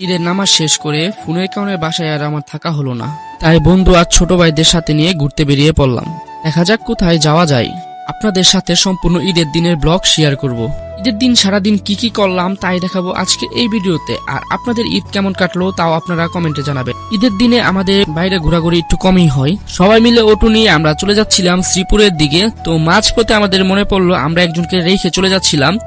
ঈদের নামাজ শেষ করে ফোনের কারণে বাসায় আর আমার থাকা হলো না। তাই বন্ধু আর ছোট ভাইদের সাথে নিয়ে ঘুরতে বেরিয়ে পড়লাম। দেখা যাক কোথায় যাওয়া যায়। আপনাদের সাথে সম্পূর্ণ ঈদের দিনের ব্লগ শেয়ার করব। ঈদের দিন সারাদিন কি কি করলাম তাই দেখাবো আজকে এই ভিডিওতে। আর আপনাদের ঈদ কেমন কাটলো তাও আপনারা কমেন্টে জানাবেন। ঈদের দিনে আমাদের বাইরে ঘোরাঘুরি একটু কমই হয়। সবাই মিলে অটো নিয়ে আমরা চলে যাচ্ছিলাম শ্রীপুরের দিকে। তো মাঝপথে আমাদের মনে পড়ল আমরা একজনকে রেখে চলে যাচ্ছিলাম।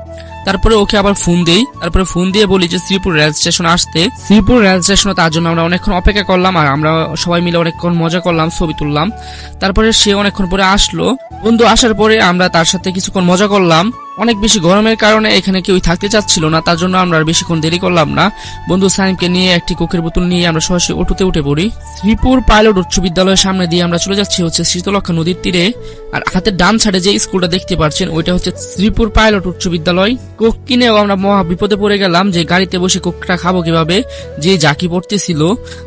তারপরে ওকে আবার ফোন দেই। তারপরে ফোন দিয়ে বলি যে, শ্রীপুর রেল স্টেশন আসতে। শ্রীপুর রেল স্টেশনে তার জন্য আমরা অনেকক্ষণ অপেক্ষা করলাম আর আমরা সবাই মিলে অনেকক্ষণ মজা করলাম, ছবি তুললাম। তারপরে সে অনেকক্ষণ পরে আসলো। বন্ধু, আসার পরে আমরা তার সাথে কিছুক্ষণ মজা করলাম। অনেক বেশি গরমের কারণে এখানে কেউ থাকতে চাচ্ছিল না, তার জন্য আমরা বেশিক্ষণ দেরি করলাম না। বন্ধু সাইমকে নিয়ে একটি কোকের বোতল নিয়ে আমরা সরাসরি অটোতে উঠে পড়ি। শ্রীপুর পাইলট উচ্চ বিদ্যালয়ের সামনে দিয়ে আমরা চলে যাচ্ছি হচ্ছে শীতলক্ষা নদীর তীরে। আর হাতের ডান সাইডে যে স্কুলটা দেখতে পাচ্ছেন, ওইটা হচ্ছে শ্রীপুর পাইলট উচ্চ বিদ্যালয়। কোক কিনেও আমরা মহা বিপদে পড়ে গেলাম যে গাড়িতে বসে কোকটা খাব কীভাবে, যে জাকি পড়তেছিল।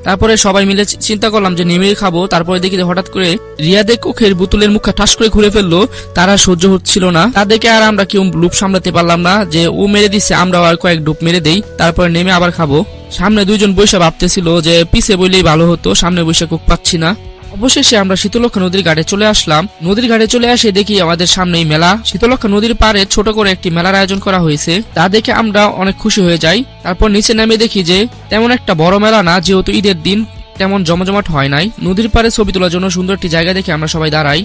তারপরে সবাই মিলে চিন্তা করলাম যে নেমেই খাব, তারপরে দেখি হঠাৎ করে রিয়াদে কোকের বোতলের মুখটা ঠাস করে ঘুরে ফেলল। তারা সহ্য হচ্ছিল না। তাদেরকে আর আমরা কেউ লুপ সামলাতে পারলাম না যে ও মেরে দিচ্ছে আমরা আর কয়েক ডুব মেরে দেই। তারপর নেমে আবার খাব। সামনে দুইজন বৈশা ভাবতেছিল যে পিছে বইলেই ভালো হতো, সামনে বৈশা কোক পাচ্ছি না। অবশেষে আমরা শীতলক্ষা নদীর ঘাটে চলে আসলাম। নদীর ঘাটে চলে আসে দেখি আমাদের সামনেই মেলা। শীতলক্ষা নদীর পাড়ে ছোট করে একটি মেলার আয়োজন করা হয়েছে। তা দেখে আমরা অনেক খুশি হয়ে যাই। তারপর নিচে নামে দেখি যে তেমন একটা বড় মেলা না, যেহেতু ঈদের দিন তেমন জমজমাট হয় নাই। নদীর পাড়ে ছবি তোলার জন্য সুন্দর একটি জায়গা দেখে আমরা সবাই দাঁড়াই।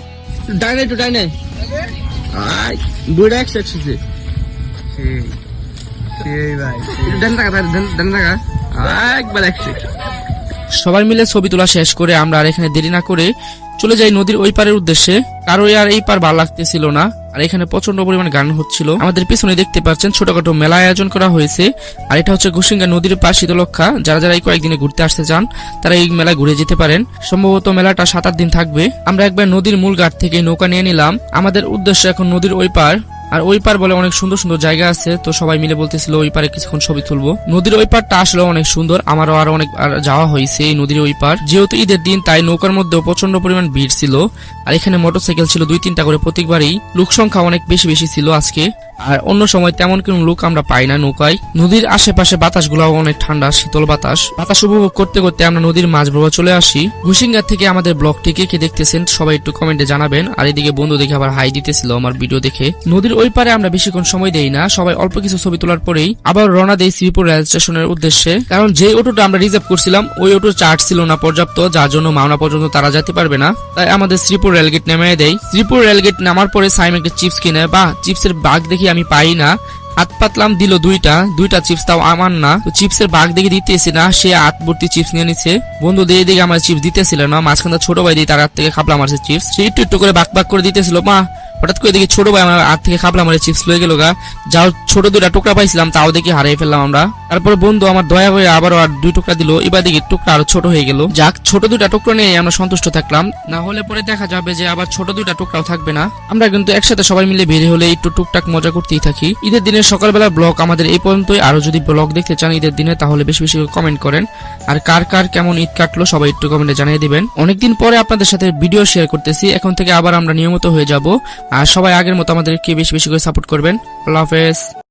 ডাইনে একটু ডাইনে। আই বুড়া একশো একশো সবাই মিলে ছবি তোলা শেষ করে আমরা আর এখানে দেরি না করে চলে যাই নদীর ওই পারের উদ্দেশ্যে। কারও আর এই পার ভালো লাগতেছিল না। আর এখানে প্রচণ্ড পরিমাণ গান হচ্ছিল। আমাদের পিছনে দেখতে পাচ্ছেন ছোটখাটো মেলা আয়োজন করা হয়েছে। আর এটা হচ্ছে ঘুসিঙ্গা নদীর পাশ শীতলক্ষা যারা যারা এই কয়েকদিনে ঘুরতে আসতে চান, তারা এই মেলা ঘুরে যেতে পারেন। সম্ভবত মেলাটা সাত আট দিন থাকবে। আমরা একবার নদীর মূল ঘাট থেকে নৌকা নিয়ে নিলাম। আমাদের উদ্দেশ্য এখন নদীর ওই পার। আর ওই পার বলে অনেক সুন্দর সুন্দর জায়গা আছে, তো সবাই মিলে বলতেছিল ওই পারে কিছুক্ষণ ছবি তুলবো। নদীর ওই পারটা আসলে অনেক সুন্দর, আমারও আরও অনেক যাওয়া হয়েছে এই নদীর ওই পার। যেহেতু ঈদের দিন, তাই নৌকার মধ্যেও প্রচণ্ড পরিমাণ ভিড় ছিল। আর এখানে মোটরসাইকেল ছিল দুই তিনটা করে প্রত্যেকবারই। লোক সংখ্যা অনেক বেশি বেশি ছিল আজকে। আর অন্য সময় তেমন কোনো লোক আমরা পাই না নৌকায়। নদীর আশেপাশে বাতাস বাতাসগুলো অনেক ঠান্ডা, শীতল বাতাস। বাতাস উপভোগ করতে করতে আমরা নদীর মাঝ বরাবর চলে আসি। ঘুষিঙ্গার থেকে আমাদের ব্লগটি কে কে দেখতেছেন, সবাই একটু কমেন্টে জানাবেন। আর এদিকে বন্ধু দেখে আবার হাই দিতেছিল আমার ভিডিও দেখে। নদীর ওই পারে আমরা বেশিক্ষণ সময় দেই না, সবাই অল্প কিছু ছবি তোলার পরেই আবার রওনা দেই শ্রীপুর রেল স্টেশনের উদ্দেশ্যে। কারণ যে অটোটা আমরা রিজার্ভ করছিলাম, ওই অটোর চার্জ ছিল না পর্যাপ্ত, যার জন্য মাওনা পর্যন্ত তারা যেতে পারবে না। তাই আমাদের শ্রীপুর রেলগেট নেমে দেয় শ্রীপুর রেলগেট নামার পরে সাইম একটা চিপস কিনে বা চিপসের বাগ দেখি আমি পাই না। হাত পাতলাম, দিল দুইটা। দুইটা চিপস তাও আমার না। তো চিপসের বাগ দেখে দিতেছি না, সে হাত ভর্তি চিপস নিয়ে নিচ্ছে বন্ধু দিয়ে দিকে আমার চিপস দিতেছিল না, মাঝখানটা ছোট ভাই দিয়ে তার হাত থেকে খাবলা মারছে চিপস সে একটু একটু করে বাক বাক করে দিতেছিল মা হঠাৎ করে দেখি ছোট ভাই আমার হাত থেকে খাবলা মারে চিপস লয়ে গেল গা। যা ছোট দুইটা টুকরা পাইছিলাম, তাও দেখি হারিয়ে ফেললাম আমরা। তারপরে বন্ধু আমার দয়া হয়ে আবারও আর দুই টুকরা দিল। এবার দেখি টুকরা আরও ছোট হয়ে গেল। যাক, ছোট দুইটা টুকরো নিয়ে আমরা সন্তুষ্ট থাকলাম। না হলে পরে দেখা যাবে যে আবার ছোট দুইটা টুকরাও থাকবে না। আমরা কিন্তু একসাথে সবাই মিলে বের হলে একটু টুকটাক মজা করতেই থাকি। ঈদের দিনের সকালবেলা ব্লগ আমাদের এই পর্যন্তই। আরও যদি ব্লগ দেখতে চান ঈদের দিনে, তাহলে বেশি বেশি কমেন্ট করেন। আর কার কার কেমন ঈদ কাটলো, সবাই একটু কমেন্টে জানিয়ে দিবেন। অনেকদিন পরে আপনাদের সাথে ভিডিও শেয়ার করতেছি। এখন থেকে আবার আমরা নিয়মিত হয়ে যাব। আর সবাই আগের মতো আমাদেরকে বেশি বেশি করে সাপোর্ট করবেন। আল্লাহ হাফেজ।